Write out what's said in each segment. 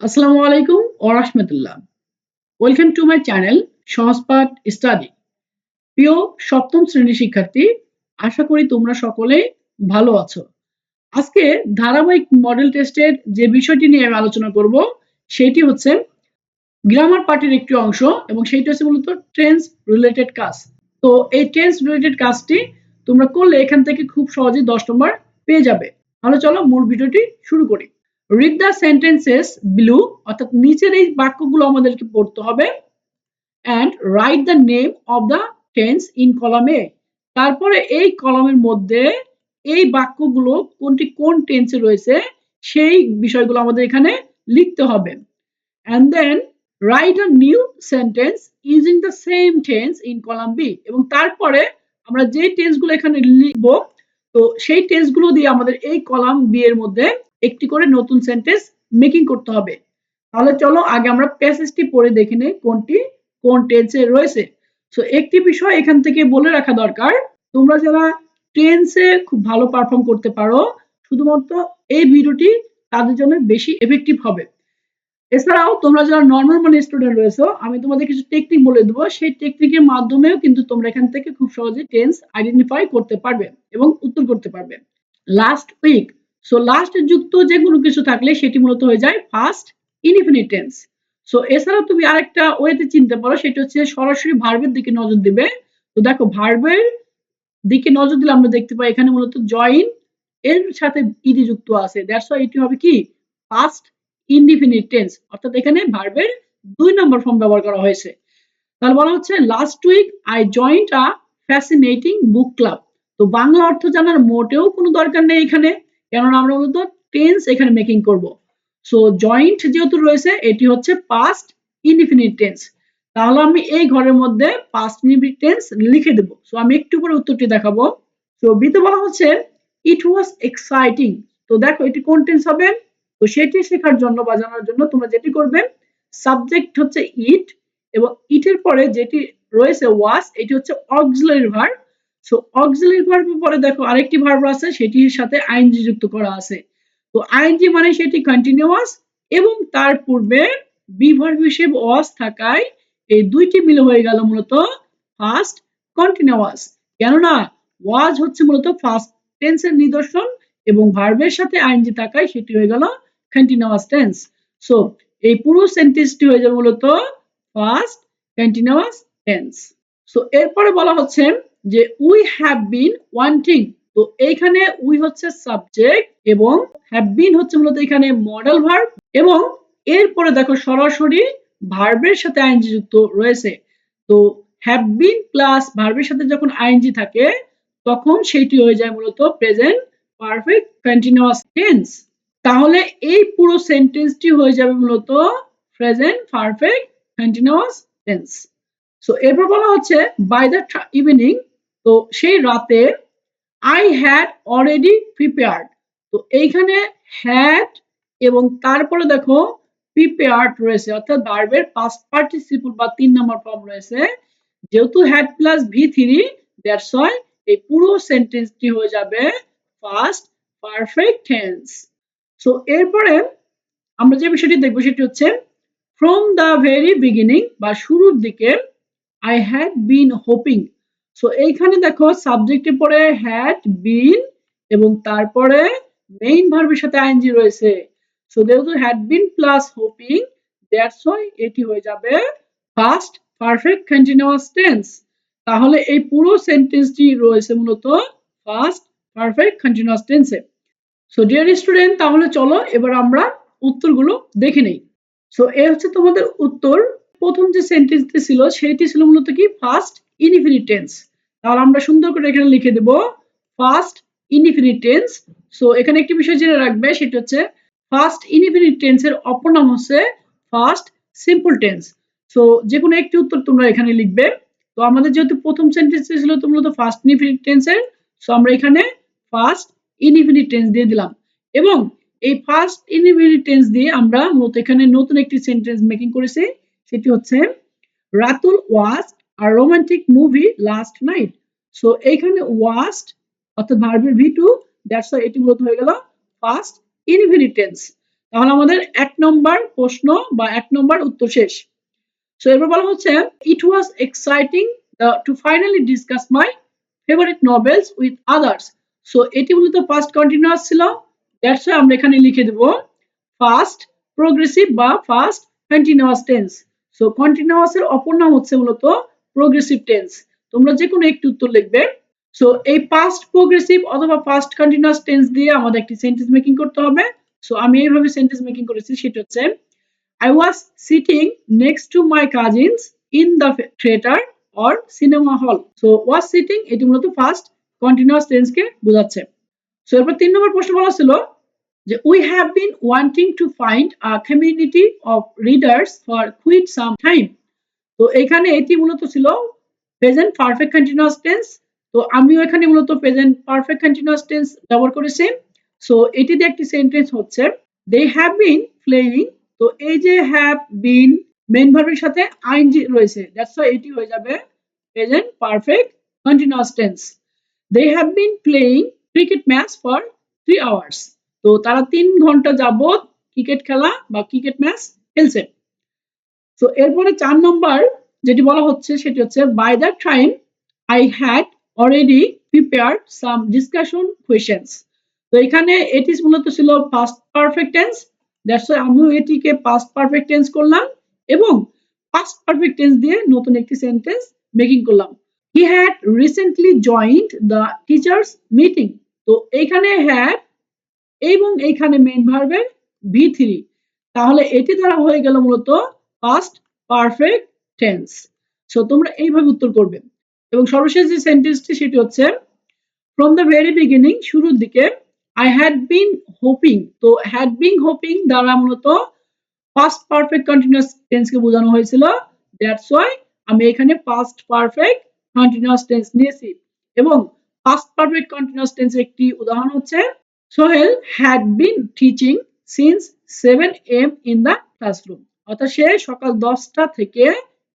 আসসালামু আলাইকুম ও রাহমাতুল্লাহ। Welcome to my channel Sahajpath study প্রিয় সপ্তম শ্রেণির শিক্ষার্থী, আশা করি তোমরা সকলে ভালো আছো। আজকে ধারাবাহিক মডেল টেস্টের যে বিষয়টি নিয়ে আমি আলোচনা করব, সেটি হচ্ছে গ্রামার পার্টির একটি অংশ এবং সেইটি হচ্ছে মূলত টেন্স রিলেটেড কাজ তো এই টেন্স রিলেটেড কাজটি তোমরা করলে এখান থেকে খুব সহজেই দশ নম্বর পেয়ে যাবে। তাহলে চলো মূল ভিডিওটি শুরু করি। রিড দ্য সেন্টেন্সেস ব্লু অর্থাৎ নিচের এই বাক্যগুলো আমাদেরকে পড়তে হবে and write the name of the tense in column তারপরে এই কলামের মধ্যে এই বাক্যগুলো কোনটি কোন টেন্সে রয়েছে, সেই বিষয়গুলো আমাদের এখানে লিখতে হবে। And then write a new sentence using the same tense in column B এবং তারপরে আমরা যে টেন্সগুলো এখানে লিখব, তো সেই টেন্সগুলো দিয়ে আমাদের এই কলাম বি এর মধ্যে একটি করে নতুন সেন্টেন্স মেকিং করতে হবে। তাহলে চলো আগে আমরা প্যাসেজটি পড়ে দেখে নেই, কোনটি? কোন টেন্সে রয়েছে? সো একটি বিষয় এখান থেকে বলে রাখা দরকার, তোমরা যারা টেন্সে খুব ভালো পারফর্ম করতে পারো, শুধুমাত্র এই ভিডিওটি তাদের জন্য বেশি এফেক্টিভ হবে। এছাড়াও তোমরা যারা নর্মাল মানে স্টুডেন্ট রয়েছো, আমি তোমাদের কিছু টেকনিক বলে দেবো। সেই টেকনিকের মাধ্যমেও কিন্তু তোমরা এখান থেকে খুব সহজে টেন্স আইডেন্টিফাই করতে পারবে এবং উত্তর করতে পারবে। লাস্ট উইক সো লাস্ট যুক্ত যে কোনো কিছু থাকলে সেটি মূলত হয়ে যায় ফার্স্ট ইনডিফিনিট টেন্স সো এছাড়াও তুমি আরেকটা ওয়েতে চিনতে পারো, সেটা হচ্ছে সরাসরি ভার্বের দিকে নজর দিবে। তো দেখো ভার্বের দিকে নজর দিলে আমরা দেখতে পাই এখানে মূলত জয়েন এর সাথে ইডি যুক্ত আছে। দ্যাটস ওয়াই এটি হবে কি? ফার্স্ট ইনডিফিনিট টেন্স অর্থাৎ এখানে ভার্বের দুই নম্বর ফর্ম ব্যবহার করা হয়েছে। তাহলে বলা হচ্ছে last week I joined a fascinating book club তো বাংলা অর্থ জানার মোটেও কোনো দরকার নেই এখানে। কেননা আমরা মূলত টেন্স এখানে মেকিং করব। সো জয়েন্ট যেহেতু রয়েছে, এটি হচ্ছে পাস্ট ইনডিফিনিট টেন্স তাহলে আমি এই ঘরের মধ্যে পাস্ট ইনডিফিনিট টেন্স লিখে দেব। সো আমি একটু করে উত্তরটি দেখাবো। তো বিতে বলা হচ্ছে ইট ওয়াজ এক্সাইটিং তো দেখো, এটি কোন টেন্স হবে? তো সেটি শেখার জন্য বা জানার জন্য তোমরা যেটি করবে সাবজেক্ট হচ্ছে ইট এবং ইটের পরে যেটি রয়েছে ওয়াস এটি হচ্ছে অক্সিলারি ভার্ব সো অক্সিলারি ভার্বের পরে দেখো আরেকটি ভার্ব আছে, সেটির সাথে আইএনজি যুক্ত করা আছে। তো আইএনজি মানে সেটি কন্টিনিউয়াস এবং তার পূর্বে বি ভার্ব হিসেবে ওয়াস থাকায় এই দুইটি মিলে হয়ে গেল মূলত ফার্স্ট কন্টিনিউয়াস কেননা ওয়াজ হচ্ছে মূলত ফার্স্ট টেন্সের নিদর্শন এবং ভার্বের সাথে আইএনজি থাকায় সেটি হয়ে গেল কন্টিনিউয়াস টেন্স সো এই পুরো সেন্টেন্সটি হয়ে যাবে মূলত ফার্স্ট কন্টিনিউয়াস টেন্স সো এরপরে বলা হচ্ছে যে উই হ্যাভ বিন ওয়ান্টিং তো এইখানে উই হচ্ছে সাবজেক্ট এবং হ্যাভ বিন হচ্ছে মূলত এখানে মডেল ভার্ব এবং এরপরে দেখো সরাসরি ভার্বের সাথে আইএনজি যুক্ত রয়েছে। তো হ্যাভ বিন প্লাস ভার্বের সাথে যখন আইএনজি থাকে, তখন সেটি হয়ে যায় মূলত প্রেজেন্ট পারফেক্ট কন্টিনিউয়াস টেন্স তাহলে এই পুরো সেন্টেন্সটি হয়ে যাবে মূলত present perfect continuous tense so এরপর বলা হচ্ছে বাই দ্য ইভিনিং তো সেই রাতে আই হ্যাড অলরেডি প্রিপেয়ার্ড তো এইখানে হ্যাড এবং তারপরে দেখো প্রিপেয়ার্ড রয়েছে, অর্থাৎ বার্বের পাস্ট পার্টিসিপল বা তিন নম্বর ফর্ম রয়েছে। যেহেতু had plus V three that's why এই পুরো সেন্টেন্সটি হয়ে যাবে ফার্স্ট পারফেক্ট টেন্স সো এরপরে আমরা যে বিষয়টি দেখব সেটি হচ্ছে ফ্রম দ্য ভেরি বিগিনিং বা শুরুর দিকে I had been hoping so এইখানে দেখো সাবজেক্টের পরে হ্যাড বিন এবং তারপরে মেইন ভার্বের সাথে আইএনজি রয়েছে। সো যেহেতু had been plus hoping that's why এটি হয়ে যাবে ফার্স্ট পারফেক্ট কন্টিনিউয়াস টেন্স তাহলে এই পুরো সেন্টেন্সটি রয়েছে মূলত ফার্স্ট পারফেক্ট কন্টিনিউয়াস টেন্সে সো ডিয়ার স্টুডেন্ট তাহলে চলো এবার আমরা উত্তরগুলো দেখে নেই। সো এ হচ্ছে তোমাদের উত্তর। প্রথম যে সেন্টেন্সটি ছিল, সেটি ছিল মূলত কি? ফার্স্ট ইনডিফিনিট টেন্স তাহলে আমরা সুন্দর করে এখানে লিখে দেব ফার্স্ট ইনডিফিনিট টেন্স সো এখানে একটি বিষয় জেনে রাখবে, সেটা হচ্ছে ফার্স্ট ইনডিফিনিট টেন্সের অপর নাম হচ্ছে ফার্স্ট সিম্পল টেন্স সো যে কোনো একটি উত্তর তোমরা এখানে লিখবে। তো আমাদের যেহেতু প্রথম সেন্টেন্স ছিল তো মূলত ফার্স্ট ইনডিফিনিট টেন্সের সো আমরা এখানে ফার্স্ট ইনডিফিনিট টেন্স দিয়ে দিলাম। এবং এই ফার্স্ট ইনডিফিনিট টেন্স দিয়ে আমরা মূলত এখানে নতুন একটি সেন্টেন্স মেকিং করেছি, সেটি হচ্ছে, Ratul was R romantic movie last night so এইখানে ওয়াস্ট অর্থাৎ ভার্বের ভি টু দ্যাটস এটি মূলত হয়ে গেল ফার্স্ট ইনফিনিট টেন্স তাহলে আমাদের এক নম্বর প্রশ্ন বা এক নম্বর উত্তর শেষ। সো এরপর বলা হচ্ছে it was exciting to finally discuss my favourite novels with others so এটি মূলত ফার্স্ট কন্টিনিউয়াস ছিল দ্যাটস আমরা এখানে লিখে দেব ফার্স্ট প্রোগ্রেসিভ বা past continuous tense so continuous এর অপর নাম হচ্ছে মূলত প্রোগ্রেসিভ টেন্স তোমরা যে কোনো একটি উত্তর লিখবে। সো এই পাস্ট প্রোগ্রেসিভ অথবা পাস্ট কন্টিনিউয়াস টেন্স দিয়ে আমাদের একটি সেন্টেন্স মেকিং করতে হবে। সো আমি এইভাবে সেন্টেন্স মেকিং করেছি, সেটা হচ্ছে I was sitting next to my cousins in the theatre or cinema hall so was sitting এটি মূলত ফার্স্ট কন্টিনিউয়াস টেন্সকে বোঝাচ্ছে। সো এরপর তিন নম্বর প্রশ্ন বলা ছিল যে we have been wanting to find a community of readers for quite some time তো এখানে এটি মূলত ছিল প্রেজেন্ট পারফেক্ট কন্টিনিউয়াস টেন্স তো আমিও এখানে মূলত প্রেজেন্ট পারফেক্ট কন্টিনিউয়াস টেন্স ব্যবহার করেছি। সো এটি দিয়ে একটি সেন্টেন্স হচ্ছে দে হ্যাভ বিন প্লেয়িং তো এই যে হ্যাভ বিন মেন ভার্বের সাথে আইনজি রয়েছে দ্যাটস ওয়াই এটি হয়ে যাবে present perfect continuous tense they have been playing cricket match for three hours তো তারা তিন ঘণ্টা যাবত ক্রিকেট খেলা বা ক্রিকেট ম্যাচ খেলছে। তো এরপরে চার নম্বর যেটি বলা হচ্ছে, সেটি হচ্ছে by the time I had already prepare some discussion questions তো এখানে এটি মূলত ছিল পাস্ট পারফেক্ট টেন্স দ্যাটস আমিও এটিকে পাস্ট পারফেক্ট টেন্স করলাম এবং পাস্ট পারফেক্ট টেন্স দিয়ে নতুন একটি সেন্টেন্স মেকিং করলাম। He had recently joined the teachers meeting তো এইখানে হ্যাড এবং এইখানে মেন ভার্বের ভি থ্রি তাহলে এটি দ্বারা হয়ে গেল মূলত পাস্ট পারফেক্ট টেন্স সো তোমরা এইভাবে উত্তর করবে। এবং সর্বশেষ যে সেন্টেন্সটি সেটি হচ্ছে ফ্রম দ্য ভেরি বিগিনিং শুরুর দিকে I had been hoping to had been hoping দ্বারা মূলত পাস্ট পারফেক্ট কন্টিনিউয়াস টেন্সকে বোঝানো হয়েছিল। দ্যাটস ওয়াই আমি এখানে পাস্ট পারফেক্ট কন্টিনিউয়াস টেন্স নিয়েছি। এবং পাস্ট পারফেক্ট কন্টিনিউয়াস টেন্সের একটি উদাহরণ হচ্ছে Sohel had been teaching since seven AM in the classroom অর্থাৎ সে সকাল দশটা থেকে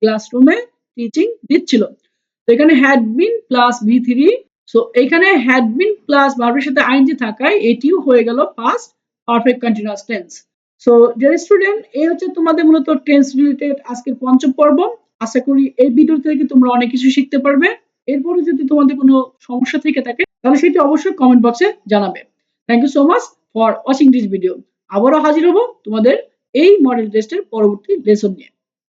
ক্লাসরুমে টিচিং দিচ্ছিল। তো এখানে had been plus V three so এখানে হ্যাড বিন প্লাস ভার্বের সাথে আইনজি থাকায় এটিও হয়ে গেল past perfect continuous tense so dear student এই হচ্ছে তোমাদের মূলত টেন্স রিলেটেড আজকের পঞ্চম পর্ব। আশা করি এই ভিডিও থেকে তোমরা অনেক কিছু শিখতে পারবে। এরপরে যদি তোমাদের কোনো সমস্যা থেকে থাকে, তাহলে সেটি অবশ্যই কমেন্ট বক্সে জানাবে। Thank you so much for watching this video আবারও হাজির হব তোমাদের এই মডেল টেস্টের পরবর্তী লেসন নিয়ে।